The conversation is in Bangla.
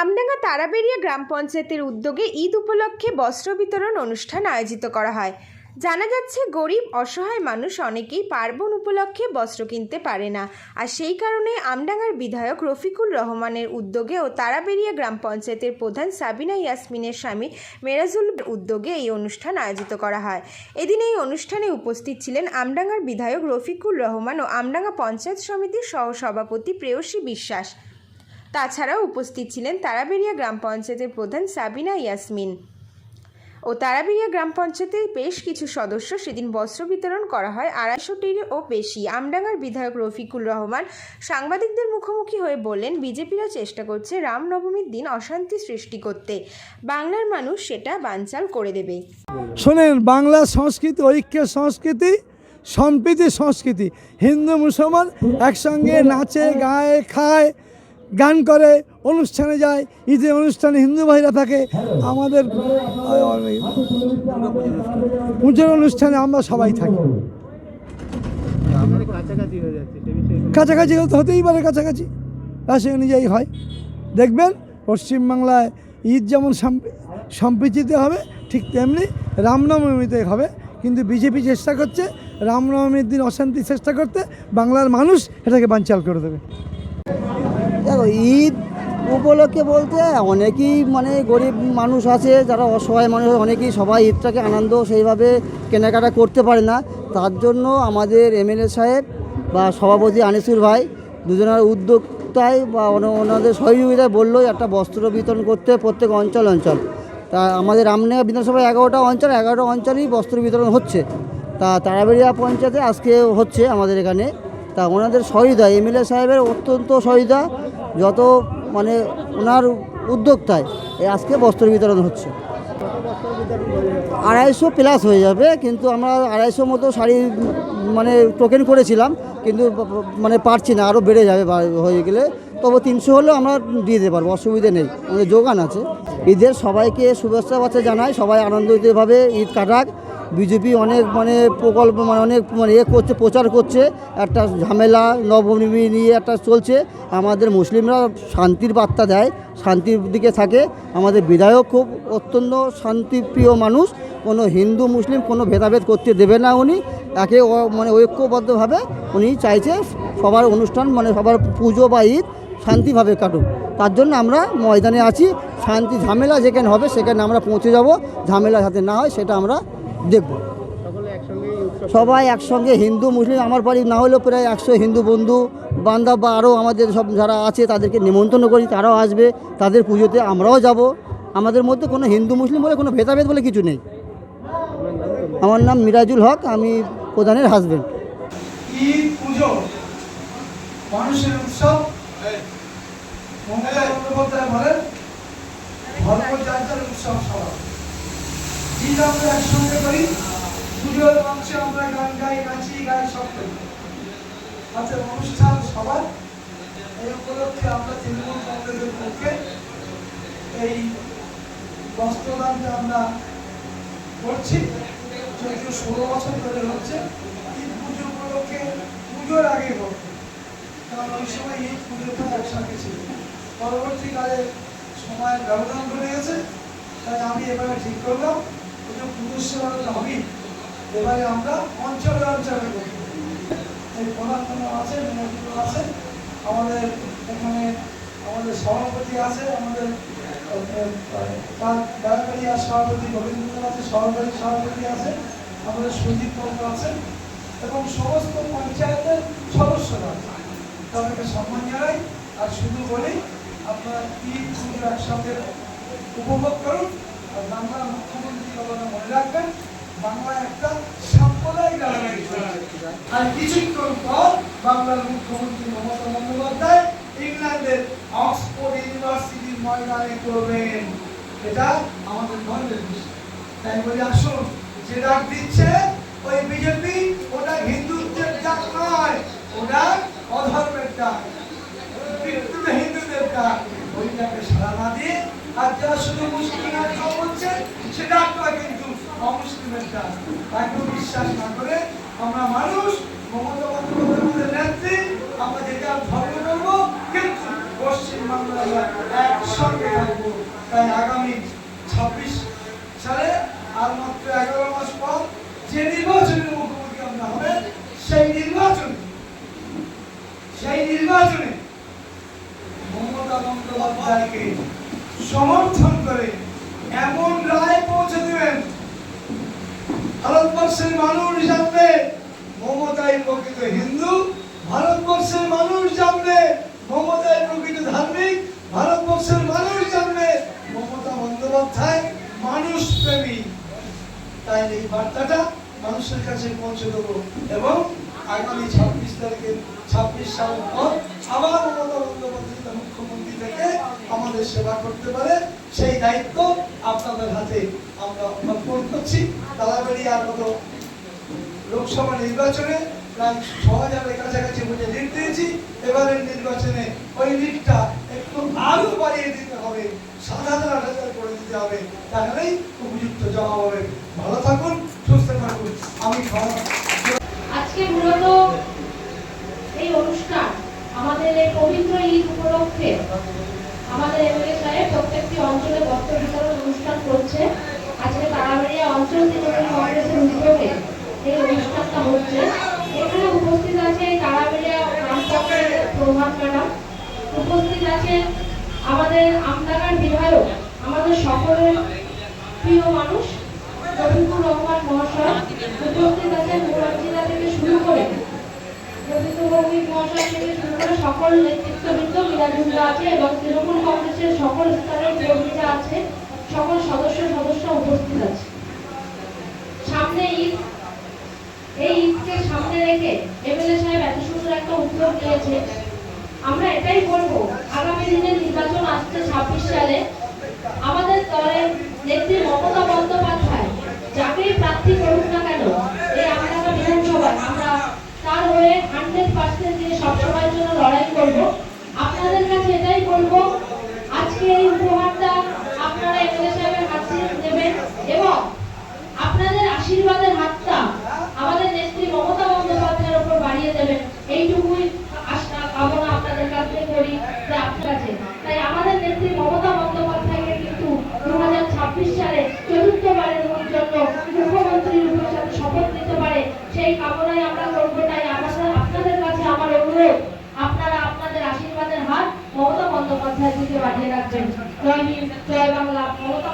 আমডাঙ্গা তারাবেড়িয়া গ্রাম পঞ্চায়েতের উদ্যোগে ঈদ উপলক্ষে বস্ত্র বিতরণ অনুষ্ঠান আয়োজিত করা হয়। জানা যাচ্ছে, গরিব, অসহায় মানুষ অনেকেই পার্বণ উপলক্ষে বস্ত্র কিনতে পারে না। আর সেই কারণে আমডাঙ্গার বিধায়ক রফিকুল রহমানের উদ্যোগে ও তারাবেড়িয়া গ্রাম পঞ্চায়েতের প্রধান সাবিনা ইয়াসমিনের স্বামী মেরাজুল উদ্যোগে এই অনুষ্ঠান আয়োজিত করা হয়। এদিন এই অনুষ্ঠানে উপস্থিত ছিলেন আমডাঙ্গার বিধায়ক রফিকুল রহমান ও আমডাঙ্গা পঞ্চায়েত সমিতির সহসভাপতি প্রেয়সী বিশ্বাস। তাছাড়াও উপস্থিত ছিলেন তারাবেড়িয়া গ্রাম পঞ্চায়েতের প্রধান সাবিনা ইয়াসমিন। ও তারাবেড়িয়া গ্রাম পঞ্চায়েতের বেশ কিছু সদস্য সেদিন বস্ত্র বিতরণ করা হয় আড়াইশোটির ও বেশি। আমডাঙ্গার বিধায়ক রফিকুল রহমান সাংবাদিকদের মুখোমুখি হয়ে বললেন, বিজেপিরা চেষ্টা করছে রামনবমীর দিন অশান্তি সৃষ্টি করতে। বাংলার মানুষ সেটা বানচাল করে দেবে। শোনেন, বাংলা সংস্কৃতি, ঐক্যের সংস্কৃতি, সম্প্রীতির সংস্কৃতি। হিন্দু, মুসলমান একসঙ্গে নাচে, গায়ে, খায় গান করে, অনুষ্ঠানে যায়, ঈদের অনুষ্ঠানে হিন্দু ভাইরা থাকে, আমাদের, পুজোর অনুষ্ঠানে আমরা সবাই থাকি। কাছাকাছি তো হতেই পারে কাছাকাছি। রাশি অনুযায়ী হয়। দেখবেন, পশ্চিমবাংলায় ঈদ যেমন সম্প- সম্প্রীতিতে হবে, ঠিক তেমনি রামনবমীতে হবে। কিন্তু বিজেপি চেষ্টা করছে রামনবমীর দিন অশান্তি চেষ্টা করতে, বাংলার মানুষ এটাকে বানচাল করে দেবে। দেখো, ঈদ উপলক্ষে বলতে অনেকেই মানে গরিব মানুষ আছে, যারা অসহায় মানুষ অনেকেই সবাই ঈদটাকে আনন্দ সেইভাবে কেনাকাটা করতে পারে না। তার জন্য আমাদের এমএলএ সাহেব বা সভাপতি আনিসুর ভাই দুজনের উদ্যোক্তায় বা ওনা- ওনাদের সহযোগিতায় বলল, একটা বস্ত্র বিতরণ করতে প্রত্যেক অঞ্চল অঞ্চল। তা আমাদের রামনগর বিধানসভায় এগারোটা অঞ্চল, এগারোটা অঞ্চলেই বস্ত্র বিতরণ হচ্ছে। তা তারাবেড়িয়া পঞ্চায়েতে আজকে হচ্ছে আমাদের এখানে তা ওনাদের সহযোগিতা এমএলএ সাহেবের অত্যন্ত সহযোগিতা যত মানে ওনার উদ্যোক্তায় আজকে বস্ত্র বিতরণ হচ্ছে। আড়াইশো প্লাস হয়ে যাবে, কিন্তু আমরা আড়াইশো মতো শাড়ি মানে টোকেন করেছিলাম, কিন্তু মানে পারছি না আরও বেড়ে যাবে হয়ে গেলে। তবু তিনশো হলেও আমরা দিয়ে দিতে পারব, অসুবিধে নেই, আমাদের যোগান আছে। ঈদের সবাইকে শুভেচ্ছা বাচ্চা জানাই, সবাই আনন্দভাবে ঈদ কাটাক। বিজেপি অনেক মানে প্রকল্প মানে অনেক মানে এ করছে, প্রচার করছে, একটা ঝামেলা, নবমী নিয়ে একটা চলছে। আমাদের মুসলিমরা শান্তির বার্তা দেয়, শান্তির দিকে থাকে। আমাদের বিধায়ক খুব অত্যন্ত শান্তিপ্রিয় মানুষ। কোনো হিন্দু, মুসলিম কোনো ভেদাভেদ করতে দেবে না উনি। একে মানে ঐক্যবদ্ধভাবে উনি চাইছে সবার অনুষ্ঠান মানে সবার পুজো বা ঈদ শান্তিভাবে কাটুক। তার জন্য আমরা ময়দানে আছি। শান্তি ঝামেলা যেখানে হবে সেখানে আমরা পৌঁছে যাব। ঝামেলা যাতে না হয় সেটা আমরা দেখব। সবাই একসঙ্গে হিন্দু, মুসলিম, আমার বাড়ি না হলেও প্রায় একশো হিন্দু বন্ধু, বান্ধব বা আরও আমাদের সব যারা আছে তাদেরকে নিমন্ত্রণ করি, তারাও আসবে, তাদের পুজোতে আমরাও যাব। আমাদের মধ্যে কোনো হিন্দু, মুসলিম বলে কোনো ভেদাভেদ বলে কিছু নেই। আমার নাম মিরাজুল হক, আমি প্রধানের হাজবেন্ড ঈদ, পুজো, মানুষের উৎসব বলেন উৎসব সবার। ঈদ আমরা একসঙ্গে করি। পুজোর মঞ্চে আমরা গান গাই, নাচি, গাই, সব করি। আমাদের অনুষ্ঠান সবার। এই উপলক্ষে আমরা তৃণমূল কংগ্রেসের পক্ষে এই বস্ত্রদানটা আমরা করছি। যদিও ষোলো বছর ধরে হচ্ছে। ঈদ পুজো উপলক্ষে পুজোর আগে হোক, কারণ ওই সময় ঈদ পুজোটা একসাথে ছিল। পরবর্তীকালে সময়ের ব্যবধান ঘটে গেছে, তাই আমি এবারে ঠিক করলাম। পুজো পুজোর সেবার দাবি এবারে আমরা অঞ্চলে অঞ্চলে করব। এই প্রধান আছে মেয়রগুলো আছে। আমাদের এখানে আমাদের সভাপতি আছে, আমাদের তার দয়াকারিয়া সভাপতি গোবিন্দ আছে, সহকারী সভাপতি আছে, আমাদের সুজিত বাবু আছে এবং সমস্ত পঞ্চায়েতের সদস্যরা তাদেরকে সম্মান জানাই আর শুধু বলি, আপনারা ঈদ পুজো উপভোগ করুন। বাংলার মুখ্যমন্ত্রী কথাটা মনে রাখবেন বাংলায় একটা সাম্প্রদায়িক রাজনীতি আর কিছুক্ষণ পর বাংলার মুখ্যমন্ত্রী মমতা বন্দ্যোপাধ্যায় ইংল্যান্ডের অক্সফোর্ড ইউনিভার্সিটির ময়দানে করবেন এটা আমাদের গর্বের বিষয়। তাই বলি, আসুন, যে ডাক দিচ্ছে, ওই বিজেপি, ওটা হিন্দুত্বের ডাক নয়, ওটা অধর্মের ডাক। হিন্দুদের ডাক। না দিয়ে আর যারা শুধু মুসলিমের ডাক বলছে সে ডাকটা কিন্তু বিশ্বাস না করে আমরা মানুষ, মমতা বন্দ্যোপাধ্যায়ের তাই আগামী ছাব্বিশ সালে, আর মাত্র এগারো মাস পর যে নির্বাচনের সেই নির্বাচনে সেই নির্বাচনে মমতা বন্দ্যোপাধ্যায়কে সমর্থন করে এমন রায় পৌঁছে দেবেন ভারতবর্ষের মানুষ জানবে মমতাই প্রকৃত হিন্দু, ভারতবর্ষের মানুষ জানবে মমতাই প্রকৃত ধার্মিক, ভারতবর্ষের মানুষ জানবে মমতা বন্দ্যোপাধ্যায় মানুষ প্রেমী। তাই এই বার্তাটা মানুষের কাছে পৌঁছে দেবো এবং আগামী ছাব্বিশ তারিখে, ছাব্বিশ সাল পর আবার মমতা বন্দ্যোপাধ্যায় মুখ্যমন্ত্রী থেকে আমাদের সেবা করতে পারে, সেই দায়িত্ব আপনাদের হাতে আমরা অর্পণ করছি। তালাবাড়ি আর কত লোকসভা নির্বাচনে প্রায় ছ হাজারের কাছাকাছি বুঝে লিড দিয়েছি। এবারের নির্বাচনে ওই লিডটা একটু আরও বাড়িয়ে দিতে হবে সাত হাজার আট হাজার করে দিতে হবে। তাহলেই উপযুক্ত জমা হবে। ভালো থাকুন, সুস্থ থাকুন। আমি আজকে মূলত এই অনুষ্ঠান আমাদের এই পবিত্র ঈদ উপলক্ষে আমাদের এমএলএ সাহেব প্রত্যেকটি অঞ্চলে বস্ত্র বিতরণ অনুষ্ঠান করছে। আজকে তারাবাড়িয়া অঞ্চল তৃণমূল কংগ্রেসের উদ্যোগে এই অনুষ্ঠানটা হচ্ছে এখানে উপস্থিত আছে এই তারাবাড়িয়া গ্রাম প্রধান ম্যাডাম উপস্থিত আমাদের বিধায়ক, আমাদের সকলের প্রিয় মানুষ রহমান মহাশয় উপস্থিত জেলা থেকে শুরু করে এবং তৃণমূল কংগ্রেসের সকল আছে, সকল সদস্য উপস্থিত আছে। সামনে এই ঈদকে সামনে রেখে এমএলএ সাহেব এত সুন্দর একটা উদ্যোগ নিয়েছে। আমরা এটাই বলব আগামী দিনে নির্বাচন আসছে ছাব্বিশ সালে। আমাদের দলের নেত্রী মমতা বন্দ্যোপাধ্যায় যাকেই প্রার্থী করুক না কেন, এই আমরা বিধানসভায় আমরা তার হয়ে হান্ড্রেড পার্সেন্ট দিয়ে সবসময়ের জন্য লড়াই করব আপনাদের কাছে এটাই বলব আজকে এই উপহারটা আপনারা এমএলএ সাহেবের হাতে দেবেন এবং আপনাদের আশীর্বাদের হাতটা আমাদের নেত্রী মমতা বন্দ্যোপাধ্যায়ের উপর বাড়িয়ে দেবেন এইটুকুই আশা কামনা আপনাদের কাছে করি যে আপনার কাছে তাই আমাদের নেত্রী মমতা বন্দ্যোপাধ্যায়কে কিন্তু দু হাজার ছাব্বিশ সালে চতুর্থবারের জন্য মুখ্যমন্ত্রী রূপে সাথে শপথ নিতে পারে সেই কামনাই আমরা করব তাই আমাদের আপনাদের কাছে আমার অনুরোধ আপনারা আপনাদের আশীর্বাদের হাত মমতা বন্দ্যোপাধ্যায়ের দিকে বাড়িয়ে রাখবেন জয় হিন্দ জয় বাংলা মমতা